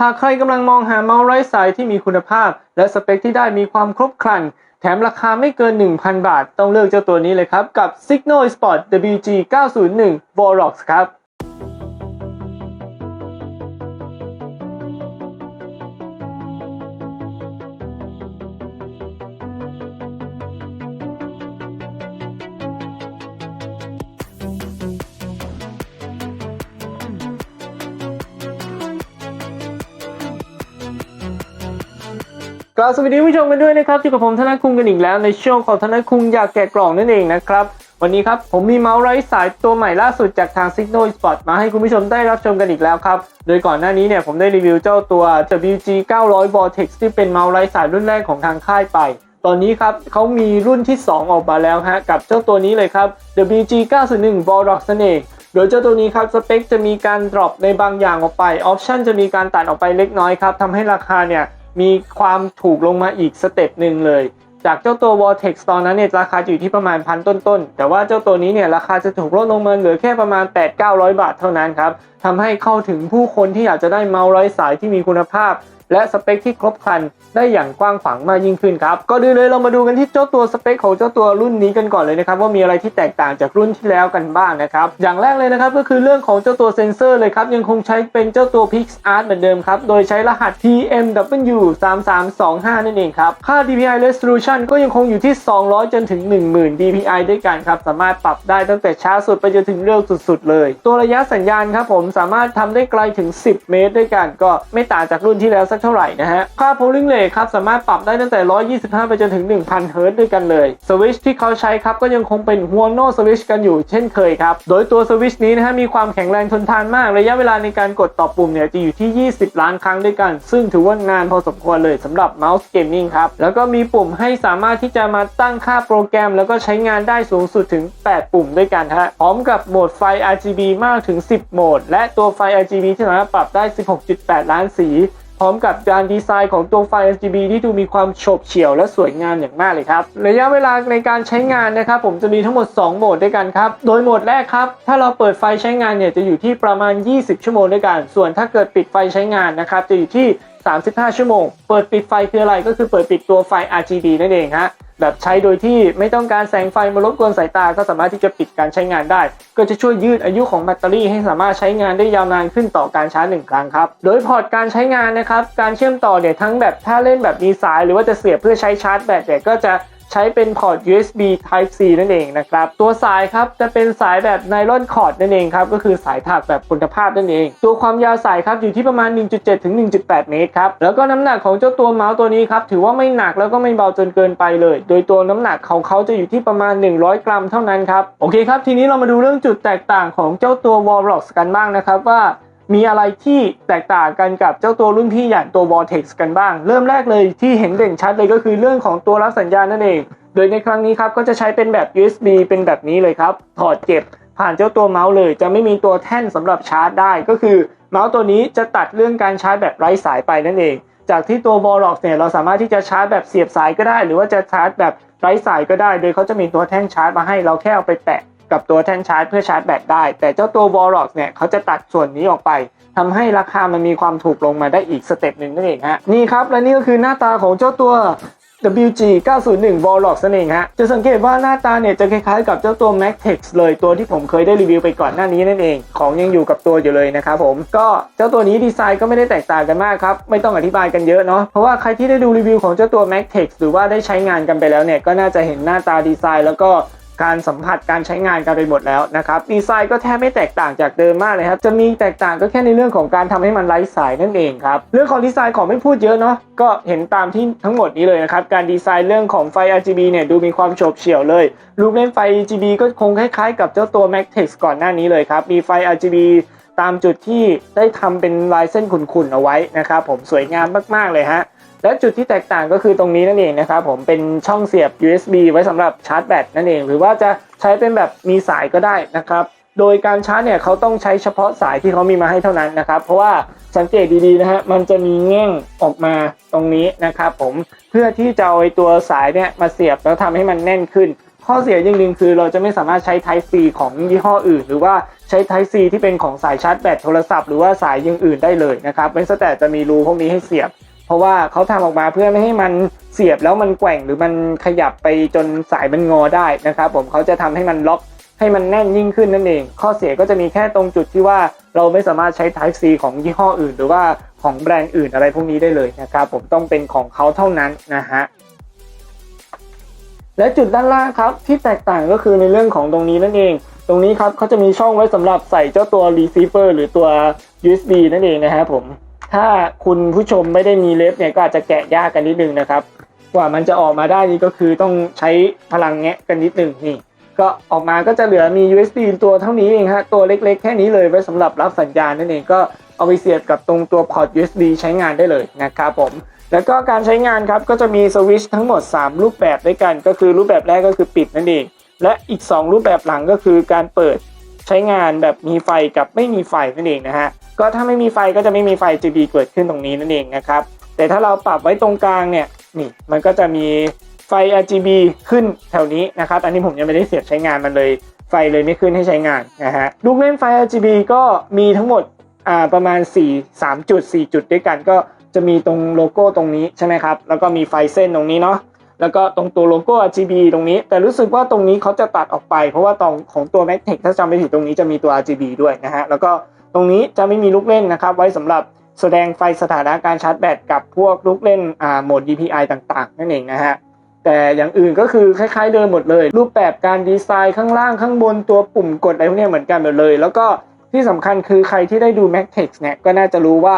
หากใครกำลังมองหาเมาส์ไร้สายที่มีคุณภาพ และสเปคที่ได้มีความครบครัน แถมราคาไม่เกิน 1,000 บาท ต้องเลือกเจ้าตัวนี้เลยครับ กับ Signal Sport WG 901 Vorox ครับ กล่าวสวัสดีผู้ชมกันด้วยนะครับที่กับผมธนคุงกันอีกแล้วในช่วงของธนคุงอยากแกะกล่องนั่นเองนะครับ วันนี้ครับผมมีเมาส์ไร้สายตัวใหม่ล่าสุดจากทาง Signal Sport มาให้คุณผู้ชมได้รับชมกันอีกแล้วครับ โดยก่อนหน้านี้เนี่ยผมได้รีวิวเจ้าตัว WG 900 Vortex ที่เป็นเมาส์ไร้สายรุ่นแรกของทางค่ายไป ตอนนี้ครับเขามีรุ่นที่ 2 ออกมาแล้วฮะกับเจ้าตัวนี้เลยครับ WG 901 Vorox นั่นเองโดยเจ้าตัวนี้ครับสเปคจะมีการดรอปในบางอย่างออกไปออปชันจะมีการตัดออกไปเล็กน้อยครับทำให้ราคาเนี่ย มีความถูกลงมาอีกสเต็ปหนึ่งเลย จากเจ้าตัว Vortex ตอนนั้นเนี่ยราคาอยู่ที่ประมาณพันต้นๆ แต่ว่าเจ้าตัวนี้เนี่ยราคาจะถูกลดลงมาเหลือแค่ประมาณ 8-900 บาทเท่านั้นครับทำให้เข้าถึงผู้คนที่อยากจะได้เมาส์ไร้สายที่มีคุณภาพ และสเปคที่ครบครันได้อย่างกว้างขวางมากยิ่งขึ้นครับก็ดูเลยเรามาดูกันที่เจ้าตัวสเปคของเจ้าตัวรุ่นนี้กันก่อนเลยนะครับว่ามีอะไรที่แตกต่างจากรุ่นที่แล้วกันบ้างนะครับอย่างแรกเลยนะครับก็คือเรื่องของเจ้าตัวเซนเซอร์เลยครับยังคงใช้เป็นเจ้าตัว PixArt เหมือนเดิมครับโดยใช้รหัส TMW 3325 นั่นเองครับค่า DPI resolution ก็ยังคงอยู่ที่ 200 จนถึง 10,000 DPI ด้วยกันครับสามารถปรับได้ตั้งแต่ช้าสุดไปจนถึงเร็วสุดๆเลย ตัวระยะสัญญาณครับผมสามารถทำได้ไกลถึง 10 เมตรด้วยกันก็ไม่ต่างจากรุ่นที่แล้วสักเท่าไหร่นะฮะ ค่า polling rate ครับสามารถปรับได้ตั้งแต่ 125 ไปจนถึง 1,000 เฮิร์ตด้วยกันเลยสวิชที่เขาใช้ครับก็ยังคงเป็น Huono Switch กันอยู่เช่นเคยครับ โดยตัวสวิชนี้นะฮะมีความแข็งแรงทนทานมาก ระยะเวลาในการกดต่อปุ่มเนี่ยจะอยู่ที่ 20 ล้านครั้งด้วยกัน ซึ่งถือว่านานพอสมควรเลยสำหรับเมาส์เกมมิ่งครับ แล้วก็มีปุ่มให้สามารถที่จะมาตั้งค่าโปรแกรม แล้วก็ใช้งานได้สูงสุดถึง 8 ปุ่มด้วยกันฮะพร้อมกับโหมดไฟ RGB มากถึง 10 โหมด และตัวไฟ RGB ที่สามารถปรับได้ 16.8 ล้านสี ร้อมกับการดีไซน์ของตัวไฟ RGB ที่ดูมีความโฉบเฉี่ยวและสวยงามอย่างมากเลยครับ ระยะเวลาในการใช้งานนะครับ ผมจะมีทั้งหมด 2 โหมดด้วยกันครับ โดยโหมดแรกครับ ถ้าเราเปิดไฟใช้งานเนี่ยจะอยู่ที่ประมาณ 20 ชั่วโมงด้วยกัน ส่วนถ้าเกิดปิดไฟใช้งานนะครับจะอยู่ที่ 35 ชั่วโมง เปิดปิดไฟคืออะไรก็คือเปิดปิดตัวไฟ RGB นั่นเองฮะ แบบใช้โดยที่ไม่ต้องการแสงไฟมารบกวนสายตา ก็สามารถที่จะปิดการใช้งานได้ ก็จะช่วยยืดอายุของแบตเตอรี่ให้สามารถใช้งานได้ยาวนานขึ้นต่อการชาร์จหนึ่งครั้งครับ โดยพอร์ตการใช้งานนะครับ การเชื่อมต่อเนี่ยทั้งแบบถ้าเล่นแบบมีสาย หรือว่าจะเสียบเพื่อใช้ชาร์จแบตเนี่ยก็จะ ใช้เป็นพอร์ต USB Type C นั่นเองนะครับ ตัวสายครับจะเป็นสายแบบไนลอนคอร์ดนั่นเองครับ ก็คือสายถักแบบคุณภาพนั่นเอง ตัวความยาวสายครับอยู่ที่ประมาณ 1.7 ถึง 1.8 เมตรครับ แล้วก็น้ำหนักของเจ้าตัวเมาส์ตัวนี้ครับ ถือว่าไม่หนักแล้วก็ไม่เบาจนเกินไปเลย โดยตัวน้ำหนักของเขาจะอยู่ที่ประมาณ 100 กรัมเท่านั้นครับ โอเคครับ ทีนี้เรามาดูเรื่องจุดแตกต่างของเจ้าตัว Vorox กันบ้างนะครับว่า มีอะไรที่แตกต่างกันกับเจ้าตัวรุ่นพี่อย่างตัว Vortex กันบ้าง เริ่มแรกเลยที่เห็นเด่นชัดเลยก็คือเรื่องของตัวรับสัญญาณนั่นเอง โดยในครั้งนี้ครับก็จะใช้เป็นแบบ USB เป็นแบบนี้เลยครับ ถอดเก็บผ่านเจ้าตัวเมาส์เลย จะไม่มีตัวแท่นสำหรับชาร์จได้ ก็คือเมาส์ตัวนี้จะตัดเรื่องการชาร์จแบบไร้สายไปนั่นเอง จากที่ตัว Vorox เนี่ยเราสามารถที่จะชาร์จแบบเสียบสายก็ได้ หรือว่าจะชาร์จแบบไร้สายก็ได้ โดยเขาจะมีตัวแท่นชาร์จมาให้เราแค่เอาไปแปะ กับตัวแท่นชาร์จเพื่อชาร์จแบตได้ แต่เจ้าตัว Vorox เนี่ยเขาจะตัดส่วนนี้ออกไปทำให้ราคามันมีความถูกลงมาได้อีกสเต็ปหนึ่งนั่นเองฮะนี่ครับและนี่ก็คือหน้าตาของเจ้าตัว WG 901 Vorox นั่นเองฮะ จะสังเกตว่าหน้าตาเนี่ยจะคล้ายๆกับเจ้าตัว Maxtex เลยตัวที่ผมเคยได้รีวิวไปก่อนหน้านี้นั่นเอง ของยังอยู่กับตัวอยู่เลยนะครับผม ก็เจ้าตัวนี้ดีไซน์ก็ไม่ได้แตกต่างกันมากครับ ไม่ต้องอธิบายกันเยอะเนาะ เพราะว่าใครที่ได้ดูรีวิวของเจ้าตัว Maxtex หรือว่าได้ใช้งานกันไปแล้วเนี่ย ก็น่าจะเห็นหน้าตาดีไซน์แล้วก็ การสัมผัสการใช้งานกันไปหมดแล้วนะครับดีไซน์ก็แทบไม่แตกต่างจากเดิมมากเลยครับจะมีแตกต่างก็แค่ในเรื่องของการทำให้มันไร้สายนั่นเองครับเรื่องของดีไซน์ของไม่พูดเยอะเนาะก็เห็นตามที่ทั้งหมดนี้เลยนะครับการดีไซน์เรื่องของไฟ RGB เนี่ยดูมีความโฉบเฉี่ยวเลยรูปเล่นไฟ RGB ก็คงคล้ายๆ กับเจ้าตัว Maxtex ก่อนหน้านี้เลยครับมีไฟ RGB ตามจุดที่ได้ทำเป็นลายเส้นขุ่นๆเอาไว้นะครับผมสวยงามมากๆเลยฮะ และจุดที่แตกต่างก็คือตรงนี้นั่นเองนะครับผมเป็นช่องเสียบ USB ไว้สำหรับชาร์จแบตนั่นเอง หรือว่าจะใช้เป็นแบบมีสายก็ได้นะครับโดยการชาร์จเนี่ยเขาต้องใช้เฉพาะสายที่เขามีมาให้เท่านั้นนะครับ เพราะว่าสังเกตดีๆนะฮะมันจะมีแง่งออกมาตรงนี้นะครับผมเพื่อที่จะเอาตัวสายเนี่ยมาเสียบแล้วทำให้มันแน่นขึ้น ข้อเสียอย่างหนึ่งคือเราจะไม่สามารถใช้ Type C ของยี่ห้ออื่น หรือว่าใช้ Type C ที่เป็นของสายชาร์จแบตโทรศัพท์หรือว่าสายย่างอื่นได้เลยนะครับไม่แต่จะมีรูพวกนี้ให้เสียบ ราะว่าเขาทำออกมาเพื่อไม่ให้มันเสียบแล้วมันแกว่งหรือมันขยับไปจนสายมันงอได้นะครับ ผมเขาจะทำให้มันล็อกให้มันแน่นยิ่งขึ้นนั่นเอง ข้อเสียก็จะมีแค่ตรงจุดที่ว่าเราไม่สามารถใช้ Type C ของยี่ห้ออื่น หรือว่าของแบรนด์อื่นอะไรพวกนี้ได้เลยนะครับผมต้องเป็นของเขาเท่านั้นนะฮะและจุดด้านล่างครับที่แตกต่างก็คือในเรื่องของตรงนี้นั่นเอง ตรงนี้ครับเขาจะมีช่องไว้สำหรับใส่เจ้าตัว receiver หรือตัว USB นั่นเองนะครับผม ถ้าคุณผู้ชมไม่ได้มีเล็บเนี่ยก็อาจจะแกะยากกันนิดนึงนะครับ กว่ามันจะออกมาได้นี่ก็คือต้องใช้พลังแงะกันนิดนึงนี่ ก็ออกมาก็จะเหลือมี USB ตัวเท่านี้เองฮะตัวเล็กๆ แค่นี้เลยไว้สำหรับรับสัญญาณนั่นเองก็เอาไปเสียบกับตรงตัวพอร์ต USB ใช้งานได้เลยนะครับผมแล้วก็การใช้งานครับก็จะมีสวิตช์ทั้งหมด 3 รูปแบบด้วยกัน ก็คือรูปแบบแรกก็คือปิดนั่นเอง และอีก 2 รูปแบบหลังก็คือการเปิดใช้งานแบบมีไฟกับไม่มีไฟนั่นเองนะฮะ ก็ถ้าไม่มีไฟก็จะไม่มีไฟ RGB เกิดขึ้นตรงนี้นั่นเองนะครับ แต่ถ้าเราปรับไว้ตรงกลางเนี่ยนี่มันก็จะมีไฟ RGB ขึ้นแถวนี้นะครับ อันนี้ผมยังไม่ได้เสียบใช้งานมันเลย ไฟเลยไม่ขึ้นให้ใช้งานนะฮะลูกเล่นไฟ RGB ก็มีทั้งหมดอ่าประมาณ 4 3 จุด 4 จุดด้วยกันก็จะมีตรงโลโก้ตรงนี้ใช่ไหมครับ แล้วก็มีไฟเส้นตรงนี้เนาะ แล้วก็ตรงตัวโลโก้ RGB ตรงนี้ แต่รู้สึกว่าตรงนี้เขาจะตัดออกไป เพราะว่าตรงของตัว Mac Tech ถ้าจำไม่ผิดตรงนี้จะมีตัว RGB ด้วยนะฮะ แล้วก็ ตรงนี้จะไม่มีลูกเล่นนะครับ ไว้สำหรับแสดงไฟสถานะการชาร์จแบตกับพวกลูกเล่นอ่าโหมด DPI ต่างๆ นั่นเองนะฮะแต่อย่างอื่นก็คือคล้ายๆเดิมหมดเลย รูปแบบการดีไซน์ข้างล่างข้างบนตัวปุ่มกดอะไรพวกนี้เหมือนกันหมดเลย แล้วก็ที่สำคัญคือใครที่ได้ดู Mac t e x เนี่ยก็น่าจะรู้ว่า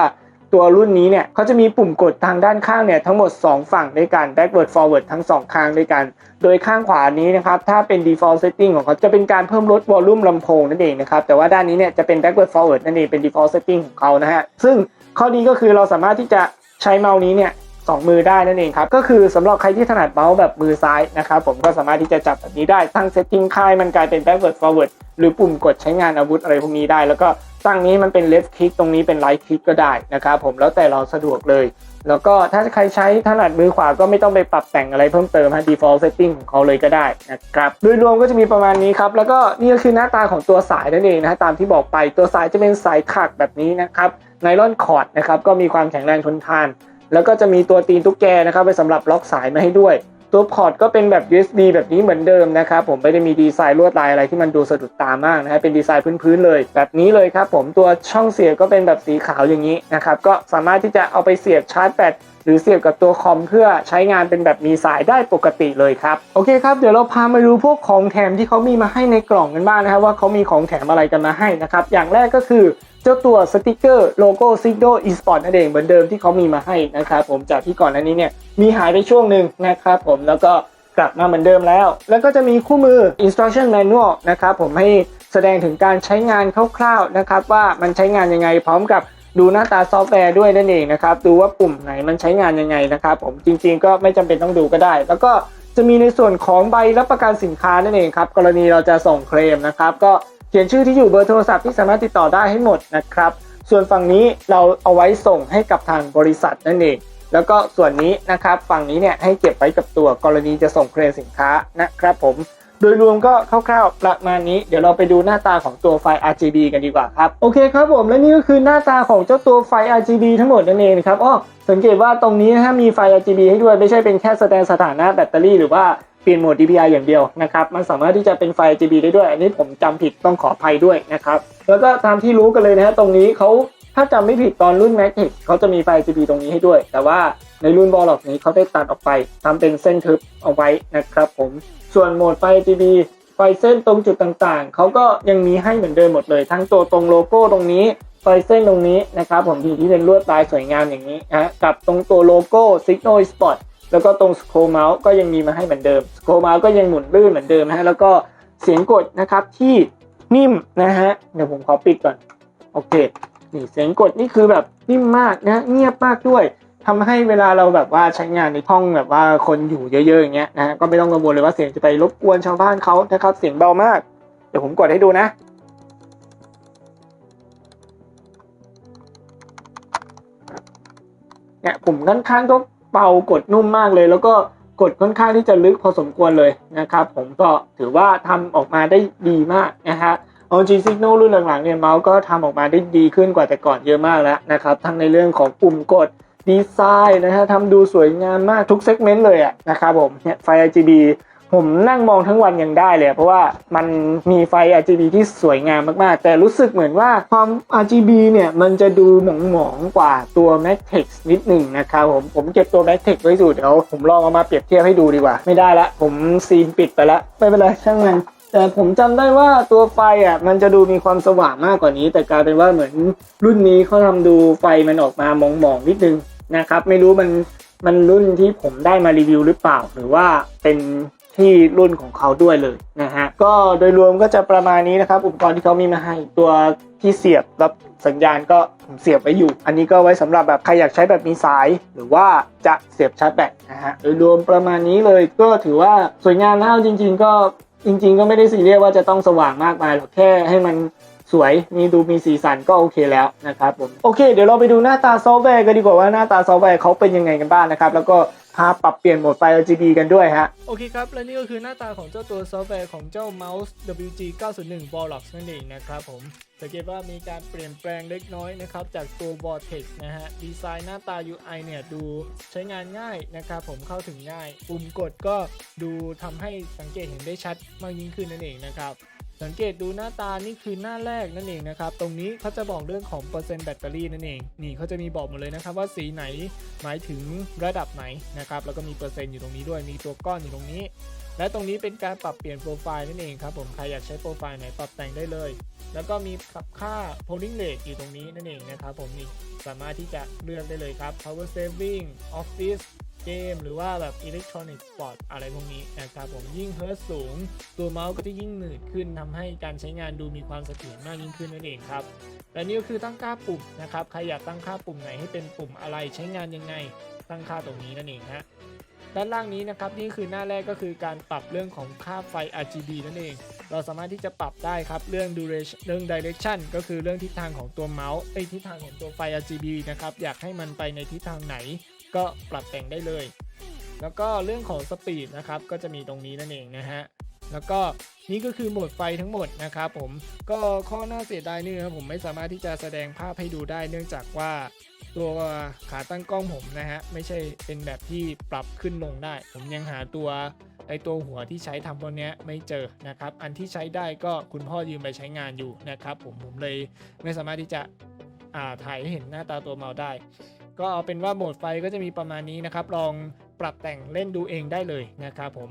ตัวรุ่นนี้เนี่ยเขาจะมีปุ่มกดทางด้านข้างเนี่ยทั้งหมด 2 ฝั่งด้วยกัน backward forward ทั้ง 2 ข้างด้วยกัน โดยข้างขวานี้นะครับถ้าเป็น default setting ของเขาจะเป็นการเพิ่มลด volume ลำโพงนั่นเองนะครับแต่ว่าด้านนี้เนี่ยจะเป็น backward forward นั่นเองเป็น default setting ของเขานะฮะซึ่งข้อดีก็คือเราสามารถที่จะใช้เมาส์นี้เนี่ยสองมือได้นั่นเองครับ ก็คือสำหรับใครที่ถนัดเมาส์แบบมือซ้ายนะครับผมก็สามารถที่จะจับแบบนี้ได้ ตั้ง setting ค่ายมันกลายเป็น backward forward หรือปุ่มกดใช้งานอาวุธอะไรพวกนี้ได้ แล้วก็ ตั้งนี้มันเป็น left click ตรงนี้เป็น right click ก็ได้นะครับผมแล้วแต่เราสะดวกเลย แล้วก็ถ้าใครใช้ถนัดมือขวาก็ไม่ต้องไปปรับแต่งอะไรเพิ่มเติมฮะ default setting ของเขาเลยก็ได้นะครับโดยรวมก็จะมีประมาณนี้ครับ แล้วก็นี่ก็คือหน้าตาของตัวสายนั่นเองนะฮะตามที่บอกไปตัวสายจะเป็นสายขักแบบนี้นะครับไนลอนคอร์ดนะครับก็มีความแข็งแรงทนทาน แล้วก็จะมีตัวตีนตุ๊กแกนะครับไว้สำหรับล็อกสายมาให้ด้วย ตัวพอร์ตก็เป็นแบบ USB แบบนี้เหมือนเดิมนะครับผมไม่ได้มีดีไซน์ลวดลายอะไรที่มันดูสะดุดตามากนะฮะเป็นดีไซน์พื้นๆเลย แบบนี้เลยครับผมตัวช่องเสียบก็เป็นแบบสีขาวอย่างนี้นะครับก็สามารถที่จะเอาไปเสียบชาร์จแบตหรือเสียบกับตัวคอมเพื่อใช้งานเป็นแบบมีสายได้ปกติเลยครับโอเคครับเดี๋ยวเราพามาดูพวกของแถมที่เขามีมาให้ในกล่องกันบ้างนะครับว่าเขามีของแถมอะไรกันมาให้นะครับอย่างแรกก็คือ เจ้าตัวสติกเกอร์โลโก้ซิกโดอีสปอร์ตนั่นเองเหมือนเดิมที่เขามีมาให้นะครับผมจากที่ก่อนหน้านี้เนี่ยมีหายไปช่วงหนึ่งนะครับผมแล้วก็กลับมาเหมือนเดิมแล้ว แล้วก็จะมีคู่มือ instruction manual นะครับผมให้แสดงถึงการใช้งานคร่าวๆนะครับว่ามันใช้งานยังไงพร้อมกับดูหน้าตาซอฟต์แวร์ด้วยนั่นเองนะครับดูว่าปุ่มไหนมันใช้งานยังไงนะครับผมจริงๆก็ไม่จำเป็นต้องดูก็ได้ แล้วก็จะมีในส่วนของใบรับประกันสินค้านั่นเองครับกรณีเราจะส่งเคลมนะครับก็ ขียนชื่อที่อยู่เบอร์โทรศัพท์ที่สามารถติดต่อได้ให้หมดนะครับ ส่วนฝั่งนี้เราเอาไว้ส่งให้กับทางบริษัทนั่นเอง แล้วก็ส่วนนี้นะครับฝั่งนี้เนี่ยให้เก็บไว้กับตัวกรณีจะส่งเคลมสินค้านะครับผม โดยรวมก็คร่าวๆประมาณนี้ เดี๋ยวเราไปดูหน้าตาของตัวไฟ RGB กันดีกว่าครับ โอเคครับผมและนี่ก็คือหน้าตาของเจ้าตัวไฟ RGB ทั้งหมดนั่นเองครับอ้อสังเกตว่าตรงนี้นะฮะมีไฟ RGB ให้ด้วยไม่ใช่เป็นแค่แสดงสถานะแบตเตอรี่หรือว่า เปลี่ยนโหมด DPI อย่างเดียวนะครับ มันสามารถที่จะเป็นไฟ RGB ได้ด้วย อันนี้ผมจำผิดต้องขออภัยด้วยนะครับ แล้วก็ตามที่รู้กันเลยนะฮะตรงนี้เขาถ้าจำไม่ผิดตอนรุ่น Mac เขาจะมีไฟ RGB ตรงนี้ให้ด้วย แต่ว่าในรุ่นบอลล็อกนี้เขาได้ตัดออกไปทำเป็นเส้นทึบเอาไว้นะครับผม ส่วนโหมดไฟ RGB ไฟเส้นตรงจุดต่างๆ เขาก็ยังมีให้เหมือนเดิมหมดเลย ทั้งตัวตรงโลโก้ตรงนี้ไฟเส้นตรงนี้นะครับผมที่ที่เป็นลวดลายสวยงามอย่างนี้นะกับตรงตัวโลโก้ Signal Spot แล้วก็ตรงสโครเมาส์ก็ยังมีมาให้เหมือนเดิมสโครเมาส์ก็ยังหมุนลื่นเหมือนเดิมนะฮะแล้วก็เสียงกดนะครับที่นิ่มนะฮะเดี๋ยวผมขอปิดก่อนโอเคนี่เสียงกดนี่คือแบบนิ่มมากนะเงียบมากด้วยทำให้เวลาเราแบบว่าใช้งานในห้องแบบว่าคนอยู่เยอะๆอย่างเงี้ยนะฮะก็ไม่ต้องกังวลเลยว่าเสียงจะไปรบกวนชาวบ้านเขานะครับ เสียงเบามาก เดี๋ยวผมกดให้ดูนะเนี่ยผมค่อนข้างก็ เบากดนุ่มมากเลย แล้วก็กดค่อนข้างที่จะลึกพอสมควรเลยนะครับ ผมก็ถือว่าทำออกมาได้ดีมากนะฮะเอาจริงซิกโนรุ่นหลังๆเนี่ยเมาส์ก็ทำออกมาได้ดีขึ้นกว่าแต่ก่อนเยอะมากแล้วนะครับ ทั้งในเรื่องของปุ่มกดดีไซน์นะฮะทำดูสวยงามมากทุกเซกเมนต์เลยอะนะครับผมเนี่ยไฟ RGB ผมนั่งมองทั้งวันยังได้เลย เพราะว่ามันมีไฟ RGB ที่สวยงามมากๆ แต่รู้สึกเหมือนว่าความ RGB เนี่ยมันจะดูหมองๆกว่าตัว Magtex นิดหนึ่งนะครับผมผมเก็บตัว Magtex ไว้อยู่เดี๋ยวผมลองเอามาเปรียบเทียบให้ดูดีกว่า ไม่ได้ละผมซีนปิดไปละไม่เป็นไรช่างมันแต่ผมจำได้ว่าตัวไฟอะมันจะดูมีความสว่างมากกว่านี้ แต่กลายเป็นว่าเหมือนรุ่นนี้เขาทำดูไฟมันออกมามองๆนิดนึงนะครับ ไม่รู้มันมันรุ่นที่ผมได้มารีวิวหรือเปล่า หรือว่าเป็น ที่รุ่นของเขาด้วยเลยนะฮะก็โดยรวมก็จะประมาณนี้นะครับ อุปกรณ์ที่เขามีมาให้ตัวที่เสียบรับสัญญาณก็ผมเสียบไว้อยู่ อันนี้ก็ไว้สำหรับแบบใครอยากใช้แบบมีสาย หรือว่าจะเสียบชาร์จแบตนะฮะโดยรวมประมาณนี้เลยก็ถือว่าสวยงามนะเอาจริง ๆ ก็จริง ๆ ก็ไม่ได้ซีเรียสว่าจะต้องสว่างมากมายหรอกแค่ให้มันสวยมีดูมีสีสันก็โอเคแล้วนะครับผมโอเค เดี๋ยวเราไปดูหน้าตาซอฟต์แวร์กันดีกว่าว่าหน้าตาซอฟต์แวร์เขาเป็นยังไงกันบ้างนะครับ แล้วก็ พาปรับเปลี่ยนโหมดไฟ RGB กันด้วยฮะ โอเคครับ และนี่ก็คือหน้าตาของเจ้าตัวซอฟต์แวร์ของเจ้า Mouse WG 901 v o l o x นั่นเองนะครับผม สังเกตว่ามีการเปลี่ยนแปลงเล็กน้อยนะครับ จากตัว Vortex นะฮะ ดีไซน์หน้าตา UI เนี่ย ดูใช้งานง่ายนะครับผมเข้าถึงง่าย ปุ่มกดก็ดูทำให้สังเกตเห็นได้ชัดมากยิ่งขึ้นนั่นเองนะครับ สังเกตดูหน้าตานี่คือหน้าแรกนั่นเองนะครับ ตรงนี้เขาจะบอกเรื่องของเปอร์เซ็นต์แบตเตอรี่นั่นเอง นี่เขาจะมีบอกหมดเลยนะครับว่าสีไหนหมายถึงระดับไหนนะครับ แล้วก็มีเปอร์เซ็นต์อยู่ตรงนี้ด้วย มีตัวก้อนอยู่ตรงนี้ และตรงนี้เป็นการปรับเปลี่ยนโปรไฟล์นั่นเองครับผม ใครอยากใช้โปรไฟล์ไหนปรับแต่งได้เลย แล้วก็มีปรับค่า polling rate อยู่ตรงนี้นั่นเองนะครับผมนี่ สามารถที่จะเลือกได้เลยครับ power saving office เกม หรือว่าแบบ electronic sport อร์ตอะไรพวกนี้นะครับผมยิ่งเฮิร์ตสูง ตัวเมาส์ก็จะยิ่งหนืดขึ้นทำให้การใช้งานดูมีความเสถียรมากยิ่งขึ้นนั่นเองครับและนี่ก็คือตั้งค่าปุ่มนะครับใครอยากตั้งค่าปุ่มไหนให้เป็นปุ่มอะไรใช้งานยังไง ตั้งค่าตรงนี้นั่นเองฮะด้านล่างนี้นะครับนี่คือหน้าแรกก็คือการปรับเรื่องของค่าไฟ RGB นั่นเอง เราสามารถที่จะปรับได้ครับเรื่อง duration เรื่อง direction ก็คือเรื่องทิศทางของตัวเมาส์ไอทิศทางของตัวไฟ RGB นะครับอยากให้มันไปในทิศทางไหน ก็ปรับแต่งได้เลย แล้วก็เรื่องของสปีดนะครับก็จะมีตรงนี้นั่นเองนะฮะแล้วก็นี่ก็คือโหมดไฟทั้งหมดนะครับผมก็ข้อน่าเสียดายนี่นะครับผมไม่สามารถที่จะแสดงภาพให้ดูได้ เนื่องจากว่าตัวขาตั้งกล้องผมนะฮะไม่ใช่เป็นแบบที่ปรับขึ้นลงได้ ผมยังหาตัวไอตัวหัวที่ใช้ทำตัวเนี้ยไม่เจอนะครับ อันที่ใช้ได้ก็คุณพ่อยืมไปใช้งานอยู่นะครับ ผมผมเลยไม่สามารถที่จะอ่าถ่ายให้เห็นหน้าตาตัวเมาส์ได้ ก็เอาเป็นว่าโหมดไฟก็จะมีประมาณนี้นะครับ ลองปรับแต่งเล่นดูเองได้เลยนะครับผม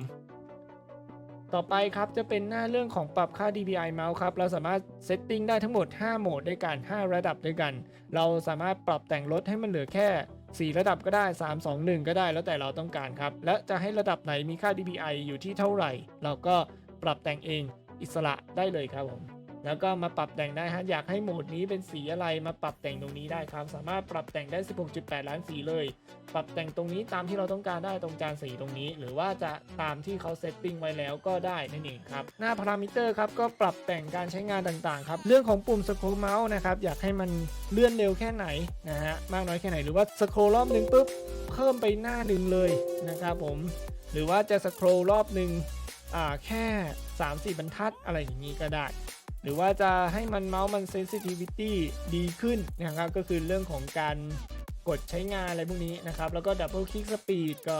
ต่อไปครับจะเป็นหน้าเรื่องของปรับค่า DPI เมาส์ครับ เราสามารถเซตติ้งได้ทั้งหมด 5 โหมดด้วยกัน 5 ระดับด้วยกัน เราสามารถปรับแต่งลดให้มันเหลือแค่ 4 ระดับก็ได้ 3 2 1 ก็ได้แล้วแต่เราต้องการครับ และจะให้ระดับไหนมีค่า DPI อยู่ที่เท่าไหร่ เราก็ปรับแต่งเองอิสระได้เลยครับผม แล้วก็มาปรับแต่งได้ฮะอยากให้โหมดนี้เป็นสีอะไรมาปรับแต่งตรงนี้ได้ครับ สามารถปรับแต่งได้ 16.8 ล้านสีเลย ปรับแต่งตรงนี้ตามที่เราต้องการได้ตรงจานสีตรงนี้ หรือว่าจะตามที่เขาเซตติ้งไว้แล้วก็ได้นั่นเองครับหน้าพารามิเตอร์ครับก็ปรับแต่งการใช้งานต่างๆครับเรื่องของปุ่มสโครลเมาส์นะครับอยากให้มันเลื่อนเร็วแค่ไหนนะฮะมากน้อยแค่ไหนหรือว่าสโครลรอบหนึ่งปุ๊บเพิ่มไปหน้าหนึ่งเลยนะครับผมหรือว่าจะสโครลรอบหนึ่งอ่าแค่3-4บรรทัดอะไรอย่างนี้ก็ได้ หรือว่าจะให้มันเมาส์มัน sensitivity ดีขึ้นนะครับ ก็คือเรื่องของการกดใช้งานอะไรพวกนี้นะครับ แล้วก็ double click speed ก็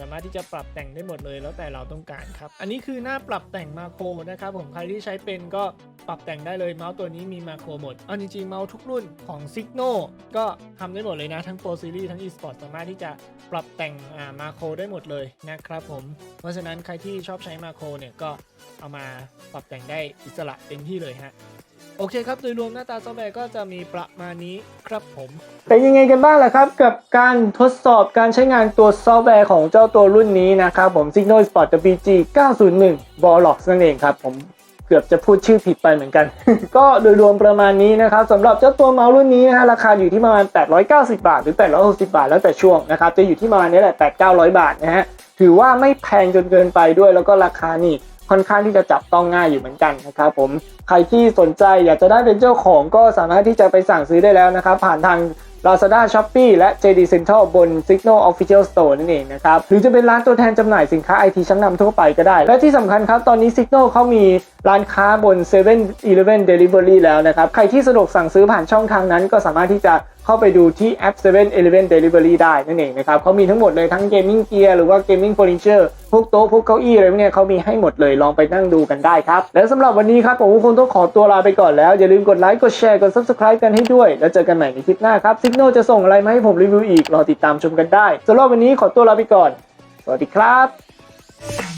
สามารถที่จะปรับแต่งได้หมดเลยแล้วแต่เราต้องการครับ อันนี้คือหน้าปรับแต่งมาโครนะครับผมใครที่ใช้เป็นก็ปรับแต่งได้เลยเมาส์ตัวนี้มีมาโครหมดเอาจริงๆเมาส์ทุกรุ่นของ Signo ก็ทำได้หมดเลยนะ ทั้ง Pro Series ทั้ง eSport สามารถที่จะปรับแต่งอ่ามาโครได้หมดเลยนะครับผม เพราะฉะนั้นใครที่ชอบใช้มาโครเนี่ยก็เอามาปรับแต่งได้อิสระเต็มที่เลยฮะ โอเคครับ โดยรวมหน้าตาซอฟต์แวร์ก็จะมีประมาณนี้ครับผม เป็นยังไงกันบ้างล่ะครับกับการทดสอบการใช้งานตัวซอฟต์แวร์ของเจ้าตัวรุ่นนี้นะครับผม Signal Sport WG 901 v o l o x นั่นเองครับผมเกือบจะพูดชื่อผิดไปเหมือนกัน ก็โดยรวมประมาณนี้นะครับสำหรับเจ้าตัวเมาส์รุ่นนี้นะฮะราคาอยู่ที่ประมาณ 890 บาท หรือ 860 บาท แล้วแต่ช่วงนะครับจะอยู่ที่ประมาณนี้แหละ 8-900 บาทนะฮะถือว่าไม่แพงจนเกินไปด้วยแล้วก็ราคานี่ค่อนข้างที่จะจับต้องง่ายอยู่เหมือนกันนะครับผม ใครที่สนใจอยากจะได้เป็นเจ้าของก็สามารถที่จะไปสั่งซื้อได้แล้วนะครับ ผ่านทาง Lazada Shopee และ JD Central บน Signal Official Store นั่นเองนะครับ หรือจะเป็นร้านตัวแทนจำหน่ายสินค้าไอทีชั้นนำทั่วไปก็ได้ และที่สำคัญครับ ตอนนี้ Signal เขามีร้านค้าบน 7-Eleven Delivery แล้วนะครับ ใครที่สะดวกสั่งซื้อผ่านช่องทางนั้น ก็สามารถที่จะเข้าไปดูที่แอป 7-Eleven Delivery ได้นั่นเองนะครับเขามีทั้งหมดเลยทั้ง Gaming Gear หรือว่า Gaming Furniture พวกโต๊ะพวกเก้าอี้อะไรพวกเนี้ยเขามีให้หมดเลยลองไปนั่งดูกันได้ครับและสำหรับวันนี้ครับผมก็คงต้องขอตัวลาไปก่อนแล้ว อย่าลืมกดไลค์กดแชร์กด Subscribe กันให้ด้วย แล้วเจอกันใหม่ในคลิปหน้าครับซิกโนจะส่งอะไรมาให้ผมรีวิวอีกรอติดตามชมกันได้สำหรับวันนี้ขอตัวลาไปก่อน สวัสดีครับ